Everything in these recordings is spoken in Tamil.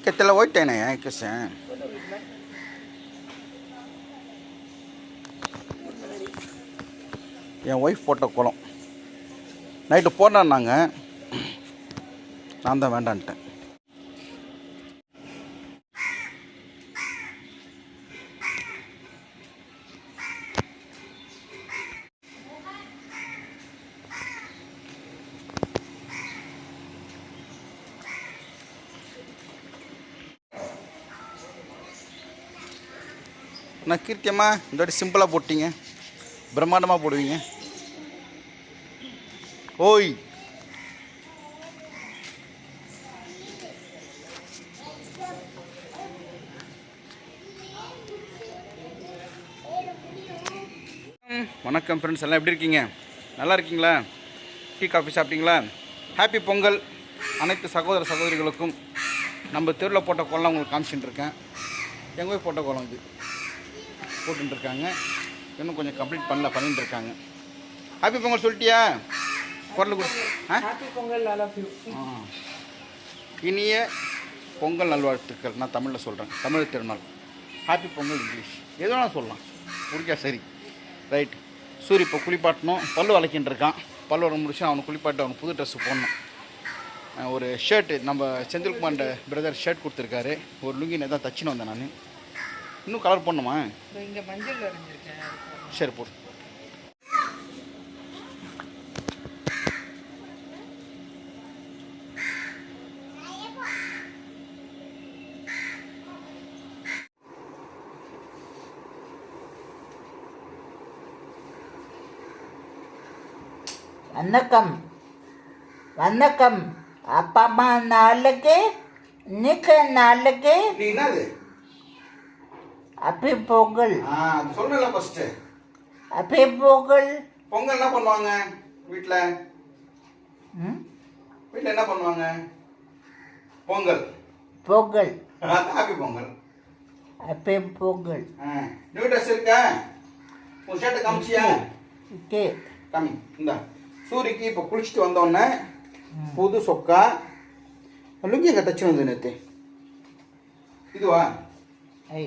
Ikaw white tayo na என் ஒய்ஃப் போட்ட குளம். நைட்டு போனான்னாங்க. நான் தான் வேண்டான்ட்டேன். நான் கீர்த்தியம்மா இந்த வாட்டி சிம்பிளாக போட்டிங்க. பிரம்மாண்டமாக போடுவீங்க. ஓய். வணக்கம் ஃப்ரெண்ட்ஸ் எல்லாம் எப்படி இருக்கீங்க? நல்லா இருக்கீங்களா? டீ காஃபி சாப்பிட்டீங்களா? ஹாப்பி பொங்கல். அனைத்து சகோதர சகோதரிகளுக்கும் நம்ம தெருவில் போட்ட கோலம் உங்களுக்கு காமிச்சிட்டு இருக்கேன். எங்கள் போய் போட்ட கோலம் இது? போட்டுட்டு இருக்காங்க இன்னும் கொஞ்சம் கம்ப்ளீட் பண்ணல பண்ணிட்டு இருக்காங்க ஹாப்பி பொங்கல் சொல்லிட்டியா? குரல் கொடு. ஹாப்பி பொங்கல். இனிய பொங்கல் நல்வாழ்த்துக்கள். நான் தமிழில் சொல்கிறேன் தமிழ் திருநாள். Happy Pongal English. எது வேணால் சொல்லலாம். புரிக்கா சரி. ரைட் சூரிய இப்போ குளிப்பாட்டணும். பல்லு வளைக்கின்னு இருக்கான். பல்லு வர முடிச்சு அவனுக்கு குளிப்பாட்டு அவனுக்கு புது ட்ரெஸ்ஸு போடணும். ஒரு ஷர்ட்டு நம்ம செந்தில்குமார் பிரதர் ஷர்ட் கொடுத்துருக்காரு. ஒரு லுங்கி தான் தச்சுன்னு வந்தேன் நான். இன்னும் கலர் போடணுமா? இங்கே மஞ்சள் வரைஞ்சிருக்கேன். சரி போடு வணக்கம். வணக்கம். அப்பா அம்மா நாளைக்கு இன்னைக்கு நாளைக்கு. அப்பி பொங்கல் ஆ சொல்லல ஃபஸ்ட்டு அப்பி பொங்கல் பொங்கல் என்ன பண்ணுவாங்க வீட்டில் ம்? வீட்டில் என்ன பண்ணுவாங்க? பொங்கல். பொங்கல் ஹாப்பி பொங்கல். அப்பி பொங்கல் ஆ நியூ ட்ரெஸ் இருக்க? உன் ஷர்ட்டை காமிச்சியா? ஓகே காமி இந்தா. சூரிக்கு இப்போ குளிச்சுட்டு வந்தோடனே புது சொக்கா லுங்கி எங்கே தச்சு வந்து நேற்று இதுவா? ஐ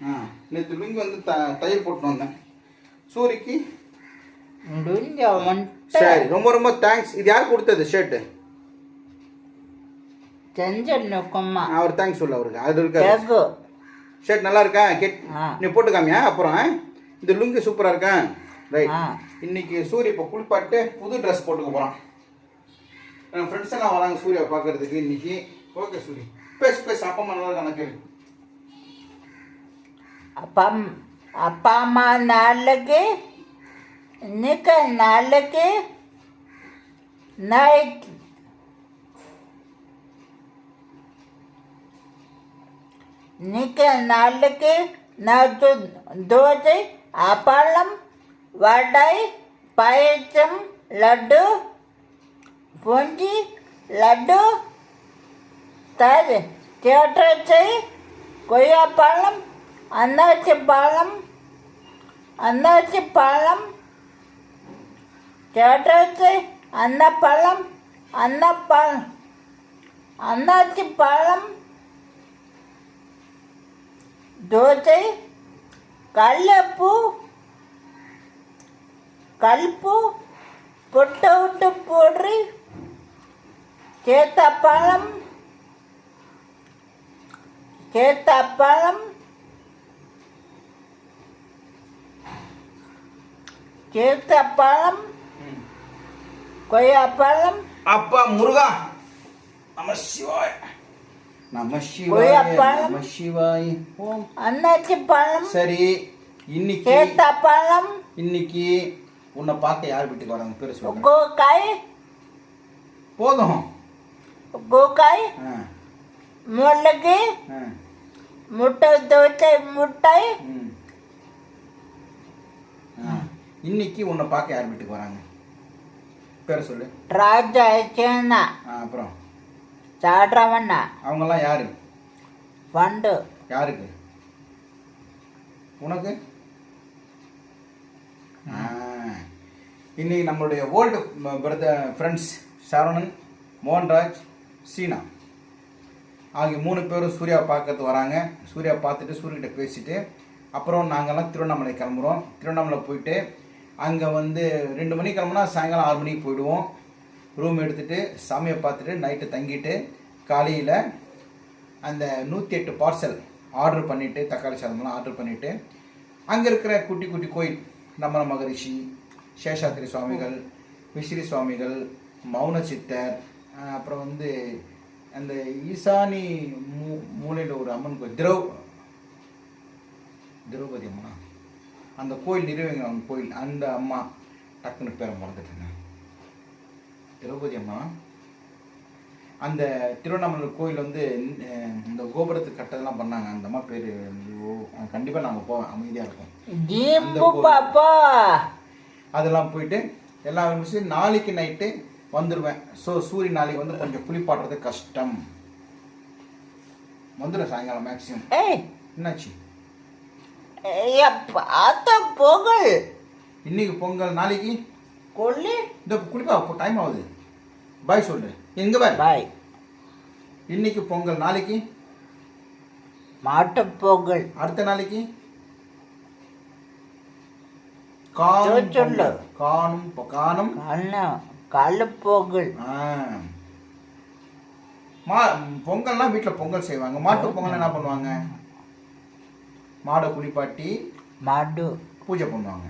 ஆ நேற்று லுங்கி வந்து த தையல் போட்டு வந்தேன். சூரிக்கு? சரி ரொம்ப ரொம்ப தேங்க்ஸ் இது யார் கொடுத்தது ஷர்ட்டு அவர் தேங்க்ஸ் சொல்ல அவருக்கு. அது இருக்கா? ஷர்ட் நல்லா இருக்கா? கெட். நீ போட்டு காமியா அப்புறம் இந்த லுங்கி சூப்பராக இருக்கா? ரைட். இன்னைக்கு சூரிய இப்போ குளிப்பாட்டு புது ட்ரெஸ் போட்டுக்க போகிறான் ஃப்ரெண்ட்ஸ் எல்லாம் வராங்க சூர்யா பார்க்கறதுக்கு இன்னைக்கு. ஓகே சூரி. பேசு பேசு. அப்பா அம்மா நல்லா இருக்காங்க கேளு அப்பா அம்- அப்பா அம்மா நாளைக்கு இன்னைக்கு நாளைக்கு நைட் இன்னைக்கு நாளைக்கு நான் து- தோசை அப்பளம் வடை பாயசம் லட்டு பூஞ்சி லட்டு தரு தேட்டரை கொய்யாப்பழம் அன்னாச்சி பழம் அன்னாச்சி பழம் கேட்டாச்சு அன்னப்பழம் அன்னப்பழம் அன்னாச்சி பழம் தோசை கல்லப்பூ கல்பு பொட்டை விட்டு போடுறி சேத்தப்பழம் சேத்தப்பழம் சேத்தப்பழம் கொய்யாப்பழம் அப்பா முருகா நம சிவாய். நம சிவாய். நம சிவாய். ஓம். அன்னாச்சி பழம் சரி இன்னைக்கு சேத்தப்பழம் இன்னைக்கு உன்னை பார்க்க யார் வீட்டுக்கு வராங்க? பேர் சொல்லுங்க. கோக்காய் போதும். மிளகு ஆ. முட்டை தோசை முட்டை. இன்னைக்கு உன்னை பார்க்க யார் வீட்டுக்கு வராங்க? பேர் சொல்லு. ராஜா அப்புறம்? சாடுறவண்ணா அவங்கெல்லாம் யாரு? பண்டு யாருக்கு? உனக்கு. இன்னைக்கு நம்மளுடைய old brother friends Saravanan Mohanraj Seena. ஆகிய மூணு பேரும் சூர்யாவை பார்க்கறது வராங்க. சூர்யா பார்த்துட்டு சூரியகிட்ட பேசிட்டு அப்புறம் நாங்கள்லாம் திருவண்ணாமலை கிளம்புறோம். திருவண்ணாமலை போயிட்டு அங்கே வந்து ரெண்டு மணிக்கு கிளம்புனா சாயங்காலம் ஆறு மணிக்கு போயிடுவோம். ரூம் எடுத்துகிட்டு சாமியை பார்த்துட்டு நைட்டு தங்கிட்டு காலையில் அந்த நூற்றி எட்டு பார்சல் ஆர்டர் பண்ணிவிட்டு தக்காளி சாதம்லாம் ஆர்டர் பண்ணிவிட்டு அங்கே இருக்கிற குட்டி குட்டி கோயில் ரமண மகரிஷி சேஷாத்திரி சுவாமிகள் விசிறி சுவாமிகள் மௌன சித்தர் அப்புறம் வந்து அந்த ஈசானி மூ மூலையில் ஒரு அம்மன் கோயில் திரௌ திரௌபதி அம்மனா? அந்த கோயில் நிறுவங்க அவங்க கோயில் அந்த அம்மா டக்குன்னு பேரை மறந்துட்டுங்க. திரௌபதி அம்மா. அந்த திருவண்ணாமலை கோயில் வந்து இந்த கோபுரத்துக்கு கட்டதெல்லாம் பண்ணாங்க. அந்த அம்மா பேர் கண்டிப்பாக நாங்கள் போவோம் அமைதியாக இருக்கும் அதெல்லாம் போயிட்டு எல்லாம் முடிச்சு நாளைக்கு நைட்டு வந்துடுவேன் ஸோ சூரிய நாளைக்கு வந்து கொஞ்சம் குளிப்பாட்டுறது கஷ்டம். வந்துடும் சாயங்காலம் மேக்ஸிமம் ஏய்! என்னாச்சு? ஐயா பார்த்த புகழ் இன்னைக்கு பொங்கல் நாளைக்கு? கொல்லி இந்த குளிப்பா டைம் ஆகுது. பாய் சொல்லு. எங்க பாய் பாய் இன்னைக்கு பொங்கல் நாளைக்கு? மாட்டுப் பொங்கல். அடுத்த நாளைக்கு? காணும் சொல்லு. பொங்கல். காணும் காணும். கல்லு பொங்கல். மா பொங்கல்னா வீட்டில் பொங்கல் செய்வாங்க. மாட்டு பொங்கல் என்ன பண்ணுவாங்க? மாடை குளிப்பாட்டி மாடு. பூஜை பண்ணுவாங்க.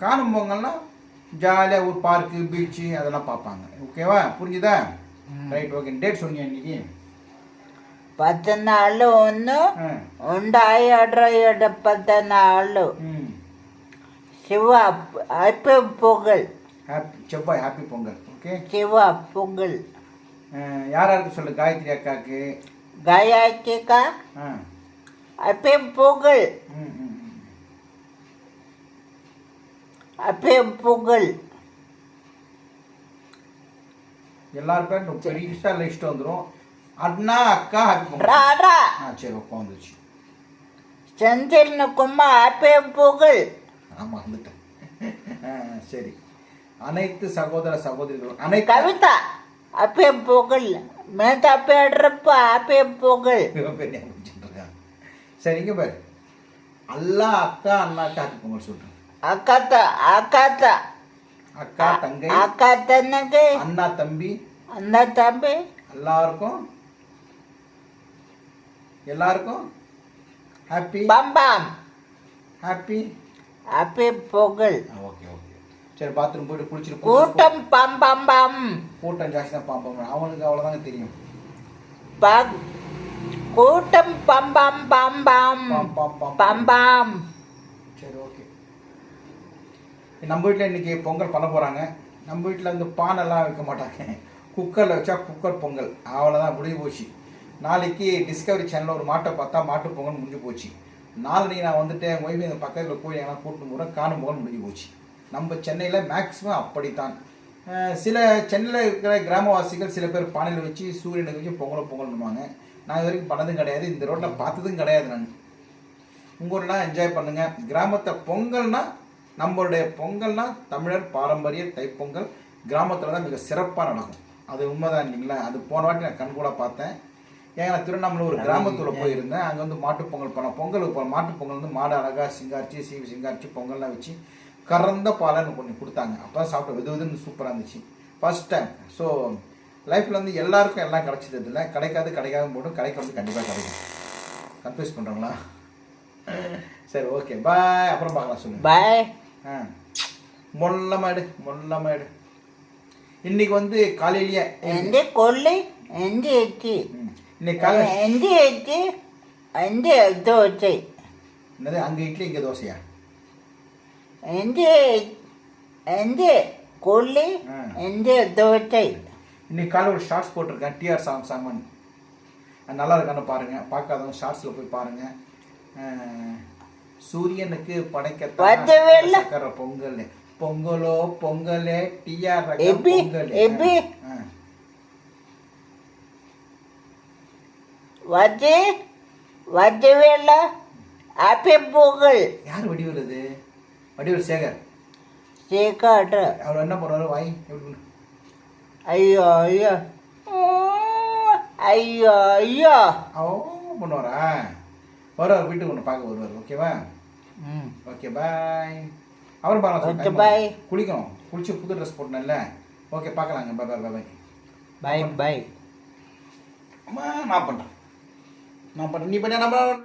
காணும் பொங்கல்னா ஜாலியாக ஒரு பார்க்கு பீச்சு அதெல்லாம் பார்ப்பாங்க. ஓகேவா புரிஞ்சுதா? ரைட் ஓகே டேட் சொன்னீங்க இன்னைக்கு? పద్నాలు ఒన్ను ఉండాయి అడ్రయ్యడ పద్నాలు శివ హ్యాపీ పొంగల్ செவ்வாய் ஹாப்பி பொங்கல். ஓகே சிவா பொங்கல். யார் சொல்லு? காயத்ரி அக்காக்கு. காயத்ரி அக்கா. அப்பெம்பொங்கல் அப்பெம்பொங்கல் எல்லார் பேரும் பெருசாக லிஸ்ட் வந்துடும் அண்ணா அக்கா ராடா ஆ சரி உட்காந்துச்சு செந்தில்னுக்கும்மா அப்பெம்பொங்கல் ஆமாம் வந்துட்டேன். சரி. அனைத்து சகோதர சகோதரிகளும் அனைத்து கவிதா அப்பெம்பொங்கல் மேதா பேடுறப்ப அப்பெம்பொங்கல் சரி இங்க பாரு. அல்லா அக்கா அண்ணாக்கு ஹாப்பி பொங்கல் சொல்றேன். அக்காத்த அக்காத்த. அக்கா தங்கை அக்கா தன்னக்கு அண்ணா தம்பி. அந்த தம்பி. எல்லாருக்கும். எல்லாருக்கும் ஹாப்பி பம்பாம். ஹாப்பி அப்பே பொங்கல். Okay okay. சரி பாத்ரூம் போயிட்டு குளிச்சுட்டு கூட்டம் பம் பம் பம் கூட்டம் ஜாஸ்தி தான் பாம்பம். அவனுக்கு அவ்வளோதாங்க தெரியும். பம் கூட்டம் பம் பம் பம் பம். பாம் பாம் பாம். பம் பம். சரி ஓகே. நம்ம வீட்டில் இன்னைக்கு பொங்கல் பண்ண போகிறாங்க நம்ம வீட்டில் வந்து பானைலாம் வைக்க மாட்டாங்க. குக்கரில் வச்சா குக்கர் பொங்கல். அவ்வளோதான் முடிஞ்சு போச்சு. நாளைக்கு டிஸ்கவரி சேனலில் ஒரு மாட்டை பார்த்தா மாட்டு பொங்கல் முடிஞ்சு போச்சு. நாளைக்கு நான் வந்துட்டு ஒய்ஃபு எங்கள் பக்கத்தில் கோயில் எங்கன்னா கூட்டு போகிறேன் காணும் பொங்கல் முடிஞ்சு போச்சு. நம்ம சென்னையில் மேக்ஸிமம் அப்படித்தான். சில சென்னையில் இருக்கிற கிராமவாசிகள் சில பேர் பானையில் வச்சு சூரியனுக்கு வச்சு பொங்கலை பொங்கல் பண்ணுவாங்க நான் இது வரைக்கும் பண்ணதும் கிடையாது. இந்த ரோட்டில் பார்த்ததும் கிடையாது நான். உங்கள் ஊர்லாம் என்ஜாய் பண்ணுங்க. கிராமத்தை பொங்கல்னா நம்மளுடைய பொங்கல்னா தமிழர் பாரம்பரிய தைப்பொங்கல் கிராமத்தில் தான் மிக சிறப்பாக நடக்கும். அது உண்மைதான் இல்லைங்களா? அது போன வாட்டி நான் கண்கூட பார்த்தேன். ஏன் நான் திருவண்ணாமலை ஒரு கிராமத்தில் போயிருந்தேன். அங்கே வந்து மாட்டுப் பொங்கல் பண்ண பொங்கலுக்கு போ மாட்டுப் பொங்கல் வந்து மாடு அழகாக சிங்காரிச்சு சீவி சிங்காரிச்சு பொங்கல்லாம் வச்சு கறந்த பாலை எனக்கு கொஞ்சம் கொடுத்தாங்க. அப்போ தான் சாப்பிட்ட வெது வெதுன்னு சூப்பராக இருந்துச்சு. ஃபர்ஸ்ட் டைம் ஸோ லைஃப்பில் வந்து எல்லாருக்கும் எல்லாம் கிடச்சிது இல்லை கிடைக்காது கிடைக்காம போட்டும் கிடைக்கிறது கண்டிப்பாக கிடைக்கும். கன்ஃபியூஸ் பண்ணுறாங்களா சரி ஓகே பாய் அப்புறம் பார்க்கலாம் சொல்லு பாய் ஆ. மொல்லமாயிடு மொல்லமாயிடு இன்னைக்கு வந்து காலையிலேயே எந்த கொள்ளை? எந்த எச்சி இன்னைக்கு காலை எந்த எச்சி எந்த தோசை? என்னது அங்கே இட்லி இங்கே தோசையா? எந்த எந்த கொள்ளை? எந்த தோசை? ദോശ இன்னைக்கு காலை ஒரு ஷார்ட்ஸ் போட்டிருக்கேன் டிஆர் சாங் சாமன் அது நல்லா இருக்கான்னு பாருங்க. பார்க்காதவங்க ஷார்ட்ஸில் போய் பாருங்க. அஹ், சூரியனுக்கு. படைக்க பொங்கல். பொங்கலோ பொங்கலே டிஆர் பொங்கல். எபி. ஆ. வஜ்ஜி வஜ்ஜி வேலை ஆப்பி பூக்கள் யார் வடிவேல் இது வடிவேல் சேகர். சீக்காட்டு அவர் என்ன பண்ணுவாரு? வாய் எப்படி? ஐயோ ஐயோ. ஐயோ ஐயோ. ஓ பண்ணுவாரா வருவார் வீட்டுக்கு ஒன்று பார்க்க வருவார் ஓகேவா? ம். Okay bye. time bye. ஆகுது. குளிக்கணும். குளிச்சு புது ட்ரெஸ் போட்டேன்ல ஓகே பார்க்கலாங்க. Bye bye bye bye bye bye அம்மா நான் பண்ணுறேன் நான் பண்ணுறேன் நீ பண்ண நம்ம